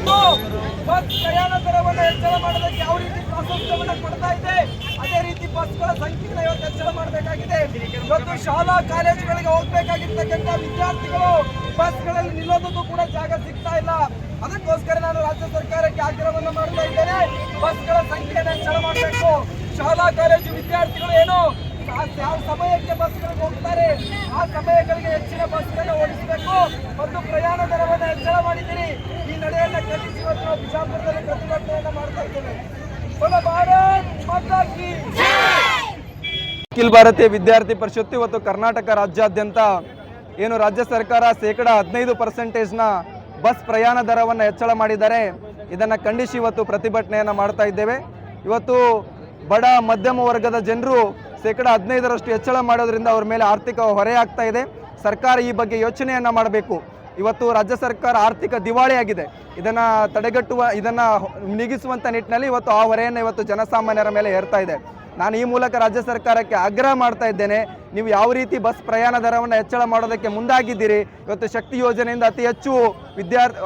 ಇವತ್ತು ಬಸ್ ಪ್ರಯಾಣ ದರವನ್ನು ಹೆಚ್ಚಳ ಮಾಡೋದಕ್ಕೆ ಯಾವ ರೀತಿ ಪ್ರಾಶಸ್ತ್ಯವನ್ನು ಕೊಡ್ತಾ ಇದೆ, ಅದೇ ರೀತಿ ಬಸ್ಗಳ ಸಂಖ್ಯೆನ ಇವತ್ತು ಹೆಚ್ಚಳ ಮಾಡಬೇಕಾಗಿದೆ. ಮತ್ತು ಶಾಲಾ, ಕಾಲೇಜುಗಳಿಗೆ ಹೋಗ್ಬೇಕಾಗಿರ್ತಕ್ಕಂಥ ವಿದ್ಯಾರ್ಥಿಗಳು ಬಸ್ಗಳಲ್ಲಿ ನಿಲ್ಲೋದಕ್ಕೂ ಕೂಡ ಜಾಗ ಸಿಗ್ತಾ ಇಲ್ಲ. ಅದಕ್ಕೋಸ್ಕರ ನಾನು ರಾಜ್ಯ ಸರ್ಕಾರಕ್ಕೆ ಆಗ್ರಹವನ್ನು ಮಾಡ್ತಾ ಇದ್ದೇನೆ. ಬಸ್ಗಳ ಸಂಖ್ಯೆಯನ್ನು ಹೆಚ್ಚಳ ಮಾಡಬೇಕು. ಶಾಲಾ, ಕಾಲೇಜು ವಿದ್ಯಾರ್ಥಿಗಳು ಏನು ಯಾವ ಸಮಯಕ್ಕೆ ಬಸ್ಗಳಿಗೆ ಹೋಗ್ತಾರೆ, ಆ ಸಮಯಗಳಿಗೆ ಹೆಚ್ಚಿನ ಬಸ್ಗಳನ್ನು ಓಡಿಸಬೇಕು. ಮತ್ತು ಪ್ರಯಾಣ ದರವನ್ನು ಹೆಚ್ಚಳ ಮಾಡಿದ್ದೀರಿ. ನಡೆಯನ್ನ ಖಂಡಿಸಿ ನಾವು ಬಿಜಾಪುರದಲ್ಲಿ ಮಾಡ್ತಾ ಇದ್ದೇವೆ. ಅಖಿಲ ಭಾರತೀಯ ವಿದ್ಯಾರ್ಥಿ ಪರಿಷತ್ತು ಇವತ್ತು ಕರ್ನಾಟಕ ರಾಜ್ಯಾದ್ಯಂತ ಏನು ರಾಜ್ಯ ಸರ್ಕಾರ ಶೇಕಡ ಹದಿನೈದು ಪರ್ಸೆಂಟೇಜ್ನ ಬಸ್ ಪ್ರಯಾಣ ದರವನ್ನು ಹೆಚ್ಚಳ ಮಾಡಿದ್ದಾರೆ. ಇದನ್ನು ಖಂಡಿಸಿ ಇವತ್ತು ಪ್ರತಿಭಟನೆಯನ್ನು ಮಾಡ್ತಾ ಇದ್ದೇವೆ. ಇವತ್ತು ಬಡ, ಮಧ್ಯಮ ವರ್ಗದ ಜನರು ಶೇಕಡ ಹದಿನೈದರಷ್ಟು ಹೆಚ್ಚಳ ಮಾಡೋದ್ರಿಂದ ಅವ್ರ ಮೇಲೆ ಆರ್ಥಿಕ ಹೊರೆ ಆಗ್ತಾ ಇದೆ. ಸರ್ಕಾರ ಈ ಬಗ್ಗೆ ಯೋಚನೆಯನ್ನು ಮಾಡಬೇಕು. ಇವತ್ತು ರಾಜ್ಯ ಸರ್ಕಾರ ಆರ್ಥಿಕ ದಿವಾಳಿಯಾಗಿದೆ. ಇದನ್ನು ತಡೆಗಟ್ಟುವ, ಇದನ್ನು ನೀಗಿಸುವಂಥ ನಿಟ್ಟಿನಲ್ಲಿ ಇವತ್ತು ಆ ಹೊರೆಯನ್ನು ಇವತ್ತು ಜನಸಾಮಾನ್ಯರ ಮೇಲೆ ಹೇರ್ತಾ ಇದೆ. ನಾನು ಈ ಮೂಲಕ ರಾಜ್ಯ ಸರ್ಕಾರಕ್ಕೆ ಆಗ್ರಹ ಮಾಡ್ತಾ ಇದ್ದೇನೆ. ನೀವು ಯಾವ ರೀತಿ ಬಸ್ ಪ್ರಯಾಣ ದರವನ್ನು ಹೆಚ್ಚಳ ಮಾಡೋದಕ್ಕೆ ಮುಂದಾಗಿದ್ದೀರಿ? ಇವತ್ತು ಶಕ್ತಿ ಯೋಜನೆಯಿಂದ ಅತಿ ಹೆಚ್ಚು ವಿದ್ಯಾರ್ಥಿ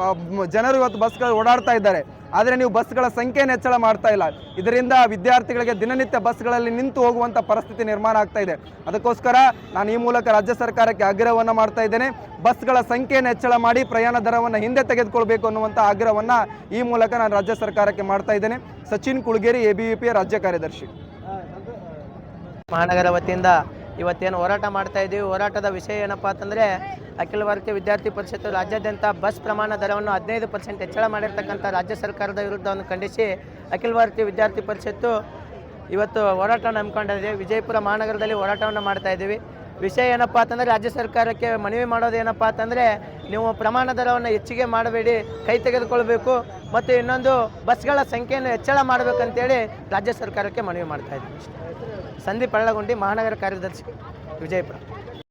ಜನರು ಇವತ್ತು ಬಸ್ಗಳು ಓಡಾಡ್ತಾ ಇದ್ದಾರೆ. ಆದರೆ ನೀವು ಬಸ್ಗಳ ಸಂಖ್ಯೆಯನ್ನು ಹೆಚ್ಚಳ ಮಾಡ್ತಾ ಇಲ್ಲ. ಇದರಿಂದ ವಿದ್ಯಾರ್ಥಿಗಳಿಗೆ ದಿನನಿತ್ಯ ಬಸ್ಗಳಲ್ಲಿ ನಿಂತು ಹೋಗುವಂಥ ಪರಿಸ್ಥಿತಿ ನಿರ್ಮಾಣ ಆಗ್ತಾ ಇದೆ. ಅದಕ್ಕೋಸ್ಕರ ನಾನು ಈ ಮೂಲಕ ರಾಜ್ಯ ಸರ್ಕಾರಕ್ಕೆ ಆಗ್ರಹವನ್ನು ಮಾಡ್ತಾ ಇದ್ದೇನೆ. ಬಸ್ಗಳ ಸಂಖ್ಯೆಯನ್ನು ಹೆಚ್ಚಳ ಮಾಡಿ ಪ್ರಯಾಣ ದರವನ್ನು ಹಿಂದೆ ತೆಗೆದುಕೊಳ್ಬೇಕು ಅನ್ನುವಂಥ ಆಗ್ರಹವನ್ನು ಈ ಮೂಲಕ ನಾನು ರಾಜ್ಯ ಸರ್ಕಾರಕ್ಕೆ ಮಾಡ್ತಾ ಇದ್ದೇನೆ. ಸಚಿನ್ ಕುಳಗೇರಿ ಎ ರಾಜ್ಯ ಕಾರ್ಯದರ್ಶಿ. ಮಹಾನಗರ ವತಿಯಿಂದ ಇವತ್ತೇನು ಹೋರಾಟ ಮಾಡ್ತಾ ಇದ್ದೀವಿ. ಹೋರಾಟದ ವಿಷಯ ಏನಪ್ಪಾ ಅಂತಂದರೆ, ಅಖಿಲ ಭಾರತೀಯ ವಿದ್ಯಾರ್ಥಿ ಪರಿಷತ್ತು ರಾಜ್ಯಾದ್ಯಂತ ಬಸ್ ಪ್ರಮಾಣ ದರವನ್ನು ಹದಿನೈದು ಪರ್ಸೆಂಟ್ ಹೆಚ್ಚಳ ಮಾಡಿರ್ತಕ್ಕಂಥ ರಾಜ್ಯ ಸರ್ಕಾರದ ವಿರುದ್ಧವನ್ನು ಖಂಡಿಸಿ ಅಖಿಲ ಭಾರತೀಯ ವಿದ್ಯಾರ್ಥಿ ಪರಿಷತ್ತು ಇವತ್ತು ಹೋರಾಟವನ್ನು ನಂಬ್ಕೊಂಡಿದೆ ವಿಜಯಪುರ ಮಹಾನಗರದಲ್ಲಿ ಹೋರಾಟವನ್ನು ಮಾಡ್ತಾ ಇದ್ದೀವಿ. ವಿಷಯ ಏನಪ್ಪ ಅಂತಂದರೆ ರಾಜ್ಯ ಸರ್ಕಾರಕ್ಕೆ ಮನವಿ ಮಾಡೋದು ಏನಪ್ಪ ಅಂತಂದರೆ ನೀವು ಪ್ರಮಾಣ ದರವನ್ನು ಹೆಚ್ಚಿಗೆ ಮಾಡಬೇಡಿ, ಕೈ ತೆಗೆದುಕೊಳ್ಬೇಕು ಮತ್ತು ಇನ್ನೊಂದು ಬಸ್ಗಳ ಸಂಖ್ಯೆಯನ್ನು ಹೆಚ್ಚಳ ಮಾಡಬೇಕಂತೇಳಿ ರಾಜ್ಯ ಸರ್ಕಾರಕ್ಕೆ ಮನವಿ ಮಾಡ್ತಾ ಇದ್ದೀವಿ ಸಂದೀಪ್ ಅಳ್ಳಗುಂಡಿ ಮಹಾನಗರ ಕಾರ್ಯದರ್ಶಿ, ವಿಜಯಪುರ.